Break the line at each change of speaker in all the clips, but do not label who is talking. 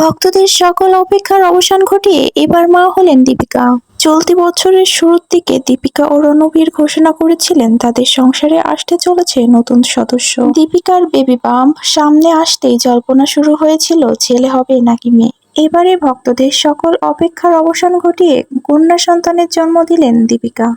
ভক্তদের সকল অপেক্ষার অবসান ঘটিয়ে এবার মা হলেন দীপিকা। চলতি বছরের শুরুর দিকে দীপিকা ও রণবীর ঘোষণা করেছিলেন, তাদের সংসারে আসতে চলেছে নতুন সদস্য। দীপিকার বেবি বাম্প সামনে আসতেই জল্পনা শুরু হয়েছিল, ছেলে হবে নাকি মেয়ে? এবারে ভক্তদের সকল অপেক্ষার অবসান ঘটিয়ে কন্যা সন্তানের জন্ম দিলেন দীপিকা।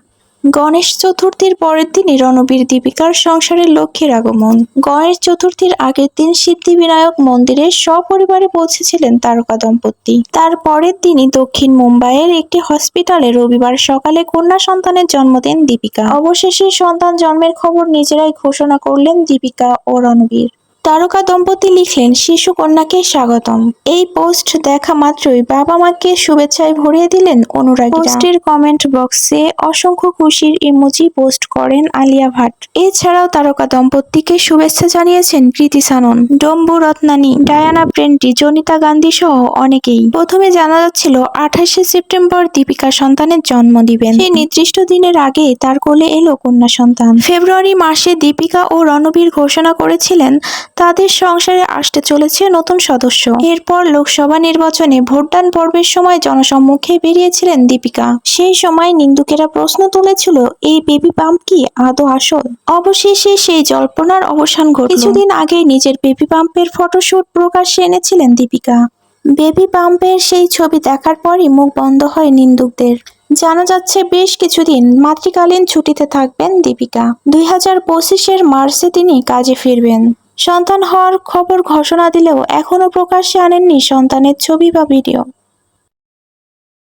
গণেশ চতুর্থীর পরের দিনই রণবীর দীপিকার সংসারের লক্ষ্মীর আগমন। গণেশ চতুর্থীর আগের দিন সিদ্ধি বিনায়ক মন্দিরে সপরিবারে পৌঁছেছিলেন তারকা দম্পতি। তার পরের দিনই দক্ষিণ মুম্বাইয়ের একটি হসপিটালে রবিবার সকালে কন্যা সন্তানের জন্ম দেন দীপিকা। অবশেষে সন্তান জন্মের খবর নিজেরাই ঘোষণা করলেন দীপিকা ও রণবীর। তারকা দম্পতি লিখলেন, শিশু কন্যাকে স্বাগতম। এই পোস্ট দেখা মাত্রই বাবা মাকে শুভেচ্ছায় ভরিয়ে দিলেন অনুরাগ পোস্টের কমেন্ট বক্সে অসংখ্য খুশির ইমোজি পোস্ট করেন আলিয়া ভাট। এছাড়াও তারকা দম্পতিকে শুভেচ্ছা জানিয়েছেন কৃতি সানন, ডম্বু রত্নানী, ডায়ানা প্রেন্টি, জনিতা গান্ধী সহ অনেকেই। প্রথমে জানা যাচ্ছিল, আঠাশে সেপ্টেম্বর দীপিকা সন্তানের জন্ম দিবেন। সেই নির্দিষ্ট দিনের আগে তার কোলে এলো কন্যা সন্তান। ফেব্রুয়ারি মাসে দীপিকা ও রণবীর ঘোষণা করেছিলেন তাদের সংসারে আসতে চলেছে নতুন সদস্য। এরপর লোকসভা নির্বাচনে ভোটদান পর্বের সময় জনসম্মুখে বেরিয়েছিলেন দীপিকা। সেই সময় নিন্দুকেরা প্রশ্ন তুলেছিল, এই বেবি পাম্প কি আদৌ আসল? অবশেষে সেই জল্পনার অবসান ঘটল। কিছুদিন আগে নিজের বেবি পাম্পের ফটোশুট প্রকাশ্যে এনেছিলেন দীপিকা। বেবি পাম্পের সেই ছবি দেখার পরই মুখ বন্ধ হয় নিন্দুকদের। জানা যাচ্ছে, বেশ কিছুদিন মাতৃকালীন ছুটিতে থাকবেন দীপিকা। দুই হাজার পঁচিশের মার্চে তিনি কাজে ফিরবেন। সন্তান হওয়ার খবর ঘোষণা দিলেও এখনও প্রকাশ্যে আনেননি সন্তানের ছবি বা ভিডিও।